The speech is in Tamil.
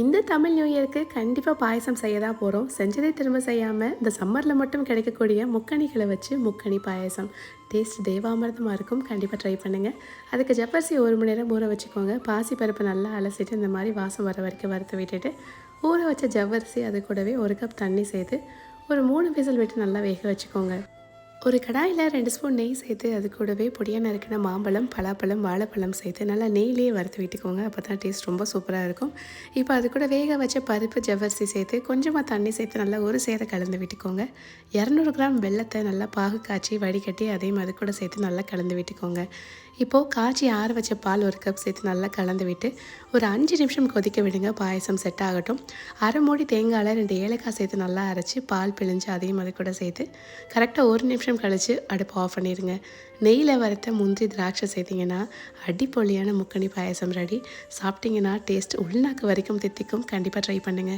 இந்த தமிழ் நியூ இயருக்கு கண்டிப்பாக பாயசம் செய்ய தான் போகிறோம் செஞ்சதை திரும்ப செய்யாமல் இந்த சம்மரில் மட்டும் கிடைக்கக்கூடிய முக்கணிகளை வச்சு முக்கணி பாயசம். டேஸ்ட் தேவாமிர்தமாக இருக்கும். கண்டிப்பாக ட்ரை பண்ணுங்கள் அதுக்கு ஜப்பரிசி ஒரு மணி நேரம் ஊற வச்சுக்கோங்க. பாசி பருப்பு நல்லா அலசிட்டு இந்த மாதிரி வாசம் வர வரைக்கும் வறுத்து விட்டுட்டு ஊற வச்ச ஜவ்வரிசி அது கூடவே ஒரு கப் தண்ணி சேர்த்து ஒரு மூணு விசில் விட்டு நல்லா வேக வச்சுக்கோங்க. ஒரு கடாயில் ரெண்டு ஸ்பூன் நெய் சேர்த்து அது கூடவே பொடியாக நறுக்கின மாம்பழம் பலாப்பழம் வாழைப்பழம் சேர்த்து நல்லா நெய்லேயே வறுத்து விட்டுக்கோங்க. அப்போ தான் டேஸ்ட் ரொம்ப சூப்பராக இருக்கும். இப்போ அது கூட வேக வச்ச பருப்பு ஜவ்வரிசி சேர்த்து கொஞ்சமாக தண்ணி சேர்த்து நல்லா ஒரு சேர கலந்து விட்டுக்கோங்க. இரநூறு கிராம் வெள்ளத்தை நல்லா பாகு காய்ச்சி வடிகட்டி அதையும் அது கூட சேர்த்து நல்லா கலந்து விட்டுக்கோங்க. இப்போது காய்ச்சி ஆற வச்ச பால் ஒரு கப் சேர்த்து நல்லா கலந்து விட்டு ஒரு அஞ்சு நிமிஷம் கொதிக்க விடுங்க. பாயசம் செட் ஆகட்டும். அரை மூடி தேங்காயில் ரெண்டு ஏலக்காய் சேர்த்து நல்லா அரைச்சி பால் பிழிஞ்சு அதையும் அது கூட சேர்த்து கரெக்டாக ஒரு நிமிஷம் கழித்து அடுப்பு ஆஃப் பண்ணிடுங்க நெய்யில் வறுத்த முந்திரி திராட்சை சேர்த்திங்கன்னா அடிப்பொலியான முக்கணி பாயசம் ரெடி சாப்பிட்டிங்கன்னா டேஸ்ட் உள்நாக்கு வரைக்கும் தித்திக்கும். கண்டிப்பாக ட்ரை பண்ணுங்கள்